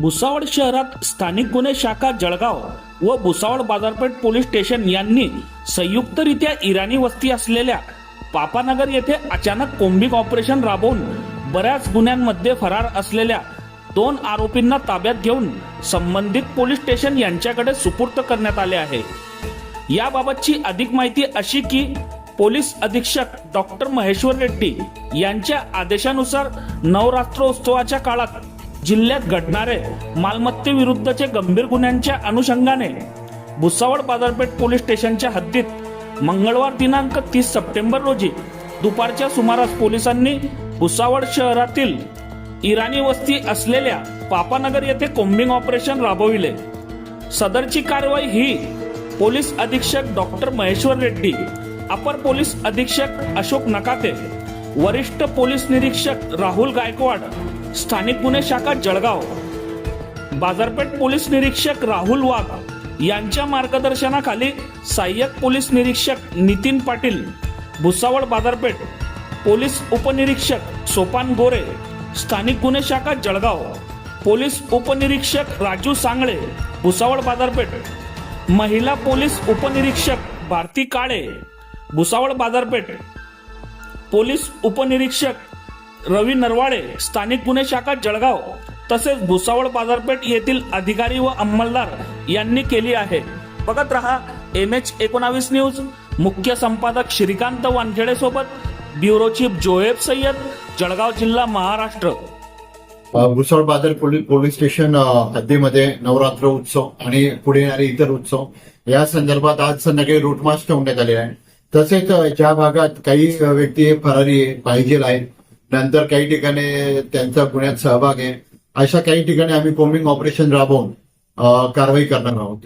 भुसावळ शहरात स्थानिक गुन्हे शाखा जळगाव व भुसावळ बाजारपेठ पोलीस स्टेशन यांनी संयुक्तरित्या इराणी वस्ती असलेल्या पापानगर येथे अचानक कोंबिक ऑपरेशन राबवून बऱ्याच गुन्ह्यांमध्ये फरार असलेल्या दोन आरोपींना ताब्यात घेऊन संबंधित पोलीस स्टेशन यांच्याकडे सुपूर्त करण्यात आले आहे. याबाबतची अधिक माहिती अशी की पोलीस अधीक्षक डॉक्टर महेश्वर रेड्डी यांच्या आदेशानुसार नवरात्रोत्सवाच्या काळात जिल्ह्यात घडणारे मालमत्तेविरुद्धचे गंभीर गुन्ह्यांच्या अनुषंगाने भुसावळ बाजारपेठ पोलीस स्टेशनच्या हद्दीत मंगळवार दिनांक तीस सप्टेंबर रोजी दुपारच्या सुमारास पोलिसांनी भुसावळ शहरातील इराणी वस्ती असलेल्या पापानगर येथे कोम्बिंग ऑपरेशन राबविले. सदरची कारवाई ही पोलीस अधीक्षक डॉक्टर महेश्वर रेड्डी अपर पोलीस अधीक्षक अशोक नकाते वरिष्ठ पोलीस निरीक्षक राहुल गायकवाड स्थानिक गुन्हे शाखा जळगाव. बाजारपेठ पोलीस निरीक्षक राहुल वाघ यांच्या मार्गदर्शनाखाली सहाय्यक पोलीस निरीक्षक नितीन पाटील भुसावळ बाजारपेठ पोलीस उपनिरीक्षक सोपान गोरे स्थानिक गुन्हे शाखा जळगाव पोलीस उपनिरीक्षक राजू सांगळे भुसावळ बाजारपेठ महिला पोलीस उपनिरीक्षक भारती काळे भुसावळ बाजारपेठ पोलीस उपनिरीक्षक रवी नरवाडे स्थानिक गुन्हे शाखा जळगाव तसेच भुसावळ बाजारपेठ येथील अधिकारी व अंमलदार यांनी केली आहे. बघत रहा एम एच एकोणावीस न्यूज. मुख्य संपादक श्रीकांत वानखेडे सोबत ब्युरो चीफ जोएब सय्यद जळगाव जिल्हा महाराष्ट्र. भुसावळ बाजार पोलीस पोलीस स्टेशन हद्दीमध्ये नवरात्र उत्सव आणि पुढे येणारे इतर उत्सव या संदर्भात आज संध्याकाळी रूट ठेवण्यात आले आहे. तसेच ज्या भागात काही व्यक्ती फरारी पाहिजे आहेत नंतर काही ठिकाणी त्यांचा गुन्ह्यात सहभाग आहे. अशा काही ठिकाणी आम्ही कोम्बिंग ऑपरेशन राबवून कारवाई करणार आहोत.